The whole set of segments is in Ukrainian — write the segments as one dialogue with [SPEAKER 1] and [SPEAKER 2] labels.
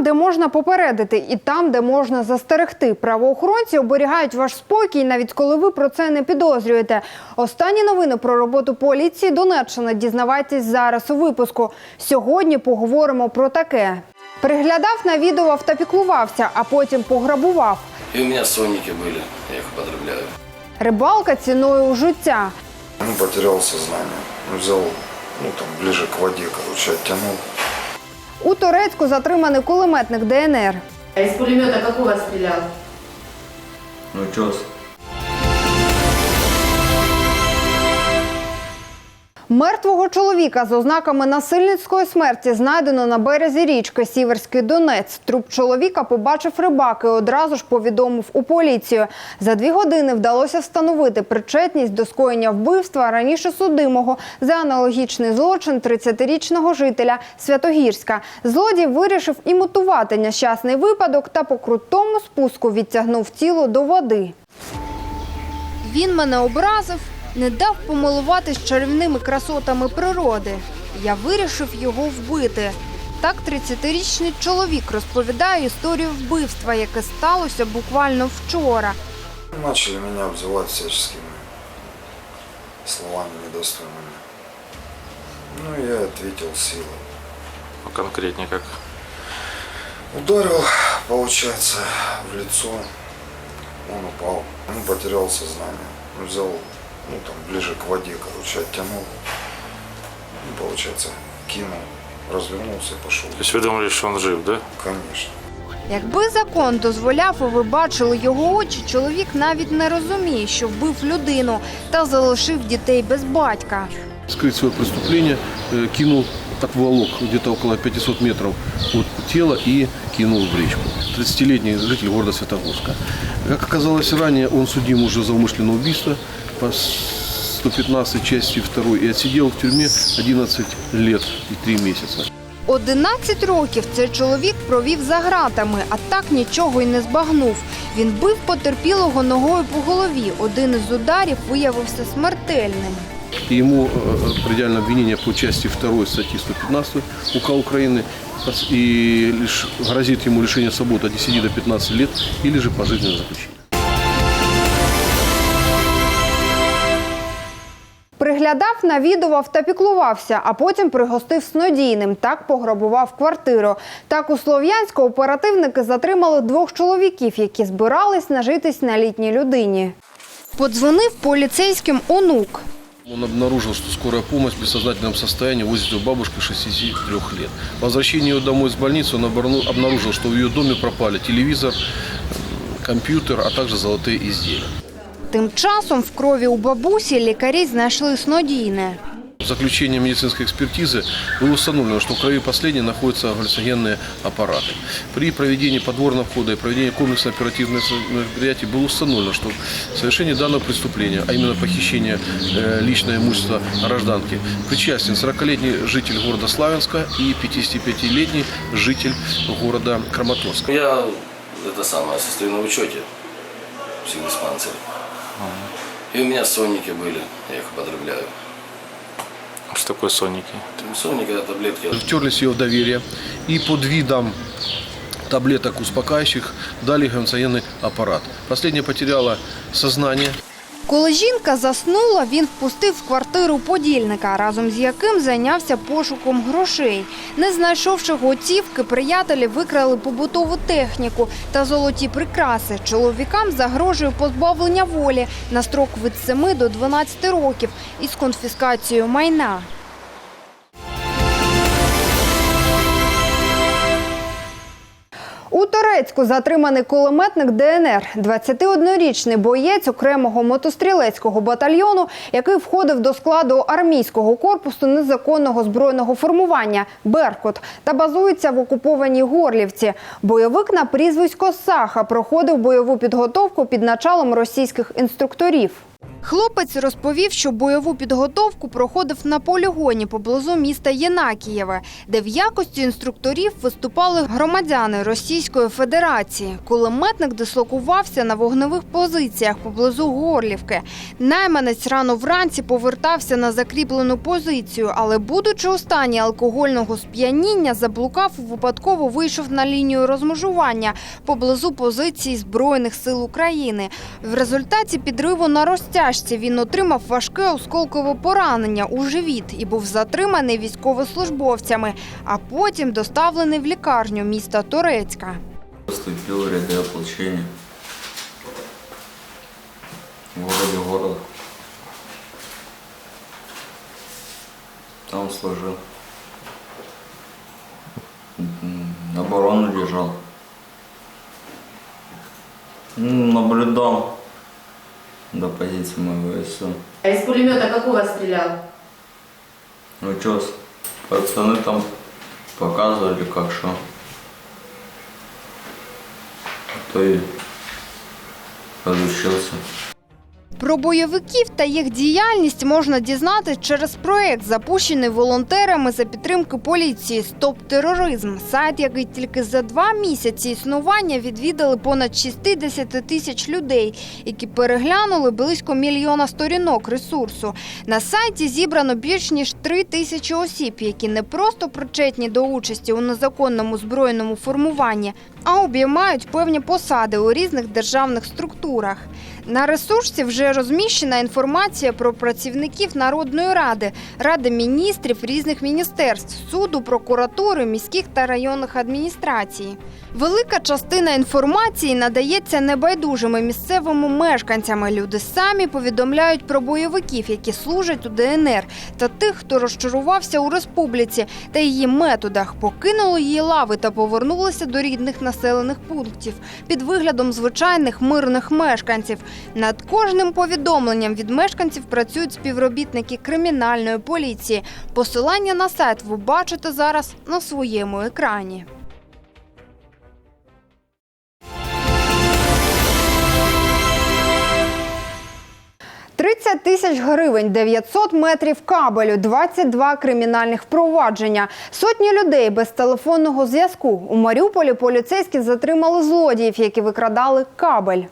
[SPEAKER 1] Там, де можна попередити, і там, де можна застерегти. Правоохоронці оберігають ваш спокій, навіть коли ви про це не підозрюєте. Останні новини про роботу поліції Донеччини дізнавайтесь зараз у випуску. Сьогодні поговоримо про таке. Приглядав на відео автопіклувався, а потім пограбував.
[SPEAKER 2] И у меня сонники были, я их употребляю.
[SPEAKER 1] Рибалка ціною життя.
[SPEAKER 3] Ну, потерял сознание. Взял, ну, там, ближе к воде, короче, оттянул.
[SPEAKER 1] У Торецьку затриманий кулеметник ДНР.
[SPEAKER 4] А із пулемета якого стріляв?
[SPEAKER 5] Ну чё,
[SPEAKER 1] Мертвого чоловіка з ознаками насильницької смерті знайдено на березі річки Сіверський Донець. Труп чоловіка побачив рибак і одразу ж повідомив у поліцію. За дві години вдалося встановити причетність до скоєння вбивства раніше судимого за аналогічний злочин 30-річного жителя Святогірська. Злодій вирішив імітувати нещасний випадок та по крутому спуску відтягнув тіло до води. Він мене образив, не дав помилуватись чарівними красотами природи. Я вирішив його вбити. Так 30-річний чоловік розповідає історію вбивства, яке сталося буквально вчора.
[SPEAKER 3] Начали меня обзывать всяческими словами недостойными. Ну, я ответил силой.
[SPEAKER 6] Конкретнее как?
[SPEAKER 3] Ударил, получается, в лицо. Он упал. Ну, потерял сознание. Ну, Взял, ну, там, ближе к воде, короче, оттянул. Ну, получается, кинул, развернулся и пошел.
[SPEAKER 6] То есть вы думали, что он жив, да?
[SPEAKER 3] Конечно.
[SPEAKER 1] Якби закон дозволяв і ви бачили його очі, чоловік навіть не розуміє, що вбив людину та залишив дітей без батька.
[SPEAKER 7] скрыть свое преступление, э, кинул, так волок где-то около 500 метров от тела и кинул в речку. 30-летний житель города Святогорска. Как оказалось ранее, он судим уже за умышленное убийство по 115 части 2 и отсидел в тюрьме 11 лет и 3 месяца.
[SPEAKER 1] 11 років цей чоловік провів за ґратами, а так нічого й не збагнув. Він бив потерпілого ногою по голові. Один із ударів виявився смертельним.
[SPEAKER 7] И ему э, предельное обвинение по части 2 статьи 115 УК Украины и лишь, грозит ему лишение свободы от 10 до 15 лет или же пожизненное заключение.
[SPEAKER 1] Приглядав, навідував та піклувався, а потім пригостив снодійним. Так пограбував квартиру. Так у Слов'янську оперативники затримали двох чоловіків, які збирались нажитись на літній людині. Подзвонив поліцейським онук.
[SPEAKER 7] Он обнаружил, что скорая помощь в бессознательном состоянии возит его бабушку 63 лет. По возвращении ее домой из больницы он обнаружил, что в ее доме пропали телевизор, компьютер, а также золотые изделия.
[SPEAKER 1] Тим часом в крові у бабусі лікарі знайшли снодійне.
[SPEAKER 7] В заключении медицинской экспертизы было установлено, что в крови последней находятся галлюциногенные аппараты. При проведении подворного входа и проведении комплексно-оперативных мероприятий было установлено, что в совершении данного преступления, а именно похищения э, личного имущества гражданки, причастен 40-летний житель города Славянска и 55-летний житель города Краматорска.
[SPEAKER 2] Я это самое состою на учете в И у меня сонники были, я их употребляю.
[SPEAKER 6] Что такое сонники?
[SPEAKER 2] Сонники это таблетки.
[SPEAKER 7] Втерлись в ее доверие и под видом таблеток успокаивающих дали галлюциногенный аппарат. Последняя потеряла сознание.
[SPEAKER 1] Коли жінка заснула, він впустив в квартиру подільника, разом з яким зайнявся пошуком грошей. Не знайшовши готівки, приятелі викрали побутову техніку та золоті прикраси. Чоловікам загрожує позбавлення волі на строк від 7 до 12 років із конфіскацією майна. У Торецьку затриманий кулеметник ДНР, 21-річний боєць окремого мотострілецького батальйону, який входив до складу армійського корпусу незаконного збройного формування Беркут та базується в окупованій Горлівці. Бойовик на прізвисько Саха проходив бойову підготовку під началом російських інструкторів. Хлопець розповів, що бойову підготовку проходив на полігоні поблизу міста Єнакієве, де в якості інструкторів виступали громадяни Російської Федерації. Кулеметник дислокувався на вогневих позиціях поблизу Горлівки. Найманець рано вранці повертався на закріплену позицію, але, будучи у стані алкогольного сп'яніння, заблукав і випадково вийшов на лінію розмежування поблизу позиції Збройних сил України. В результаті підриву на розтяжці він отримав важке осколкове поранення у живіт і був затриманий військовослужбовцями, а потім доставлений в лікарню міста Торецька.
[SPEAKER 5] Поступил в ряды ополчения. В городе Город. Там служил. М, Оборону держал. Ну, Наблюдал до позиции моего СУ.
[SPEAKER 4] А из пулемета какого стрелял?
[SPEAKER 5] Учес. Пацаны там показывали, как что. То и подучился.
[SPEAKER 1] Про бойовиків та їх діяльність можна дізнатись через проект, запущений волонтерами за підтримки поліції Стоп тероризм. Сайт, який тільки за два місяці існування відвідали понад 60 тисяч людей, які переглянули близько мільйона сторінок ресурсу. На сайті зібрано більш ніж три тисячі осіб, які не просто причетні до участі у незаконному збройному формуванні, а обіймають певні посади у різних державних структурах. На ресурсі вже розміщена інформація про працівників Народної ради, ради міністрів різних міністерств, суду, прокуратури, міських та районних адміністрацій. Велика частина інформації надається небайдужими місцевими мешканцями. Люди самі повідомляють про бойовиків, які служать у ДНР, та тих, хто розчарувався у республіці та її методах, покинули її лави та повернулися до рідних населених пунктів під виглядом звичайних мирних мешканців. Над кожним повідомленням від мешканців працюють співробітники кримінальної поліції. Посилання на сайт ви бачите зараз на своєму екрані. – 30 тисяч гривень, 900 метрів кабелю, 22 кримінальних впровадження, сотні людей без телефонного зв'язку. У Маріуполі поліцейські затримали злодіїв, які викрадали кабель.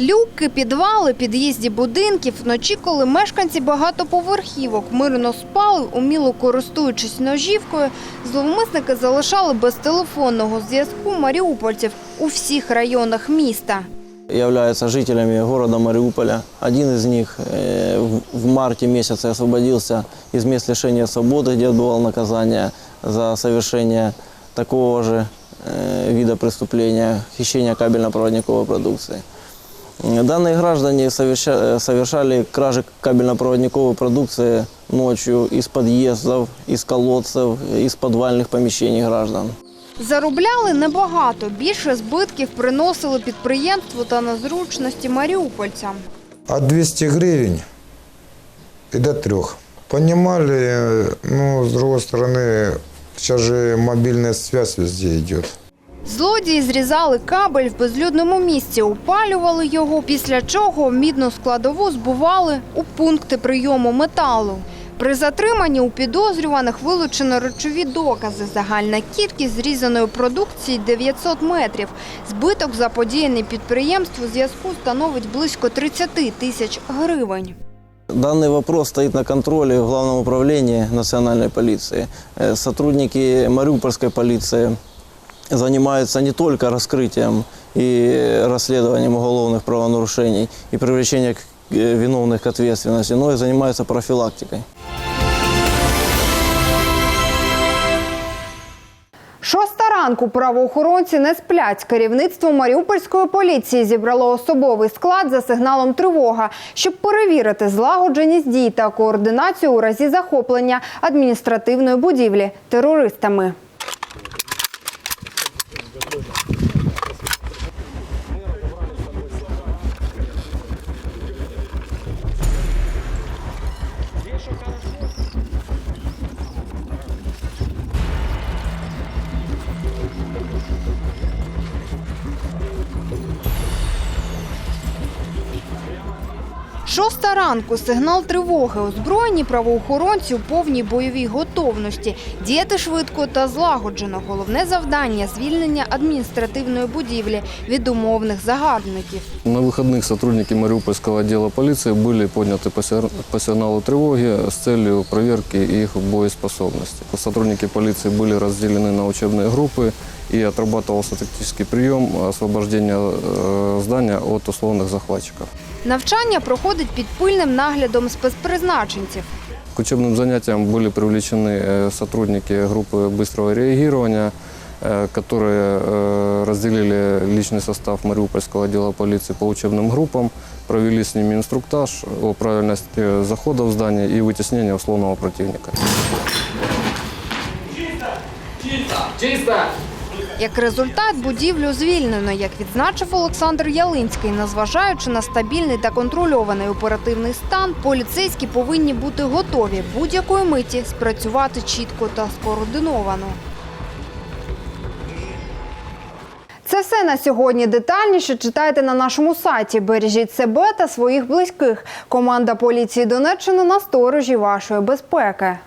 [SPEAKER 1] Люки, підвали, під'їзді будинків вночі, коли мешканці багатоповерхівок мирно спали, уміло користуючись ножівкою, зловмисники залишали без телефонного зв'язку маріупольців у всіх районах міста.
[SPEAKER 8] являются жителями города Мариуполя. Один из них э, в- в марте месяце освободился из мест лишения свободы, где отбывал наказание за совершение такого же э, вида преступления – хищения кабельно-проводниковой продукции. М, Данные граждане соверша- э, совершали кражи кабельно-проводниковой продукции ночью из подъездов, из колодцев, из подвальных помещений граждан.
[SPEAKER 1] Заробляли небагато. Більше збитків приносили підприємству та незручності маріупольцям.
[SPEAKER 9] от 200 гривен и до трех. Понимали, э, ну, с другой стороны, сейчас же мобильная связь везде идет.
[SPEAKER 1] Злодії зрізали кабель в безлюдному місці, опалювали його, після чого мідну складову збували у пункти прийому металу. При затриманні у підозрюваних вилучено речові докази. Загальна кількість зрізаної продукції 900 метрів. Збиток заподіяний підприємству зв'язку становить близько 30 тисяч гривень.
[SPEAKER 8] Данный вопрос стоит на контроле в Главном управлении национальной полиции. Э, Сотрудники Мариупольской полиции занимаются не только раскрытием и расследованием уголовных правонарушений и привлечением к- э, виновных к ответственности, но и занимаются профилактикой.
[SPEAKER 1] Шоста ранку правоохоронці не сплять. Керівництво Маріупольської поліції зібрало особовий склад за сигналом тривога, щоб перевірити злагодженість дій та координацію у разі захоплення адміністративної будівлі терористами. Hoşçakalın. Шоста ранку сигнал тривоги. Озброєні правоохоронці у повній бойовій готовності. Діяти швидко та злагоджено. Головне завдання звільнення адміністративної будівлі від умовних загарбників.
[SPEAKER 10] На выходных сотрудники Мариупольского отдела полиции были подняты по сигна- по сигналу тревоги с целью проверки их боеспособности. Сотрудники полиции были разделены на учебные группы и отрабатывался тактический прием освобождения э, здания от условных захватчиков.
[SPEAKER 1] Навчання проходить під пильним наглядом спецпризначенців.
[SPEAKER 10] К учебным занятиям были привлечены э, сотрудники группы быстрого реагирования, э, которые э, разделили личный состав Мариупольского отдела полиции по учебным группам, провели с ними инструктаж о правильности захода в здание и вытеснения условного противника.
[SPEAKER 1] Як результат, будівлю звільнено, як відзначив Олександр Ялинський. Незважаючи на стабільний та контрольований оперативний стан, поліцейські повинні бути готові будь-якої миті спрацювати чітко та скоординовано. Це все на сьогодні. Детальніше читайте на нашому сайті. Бережіть себе та своїх близьких. Команда поліції Донеччини на сторожі вашої безпеки.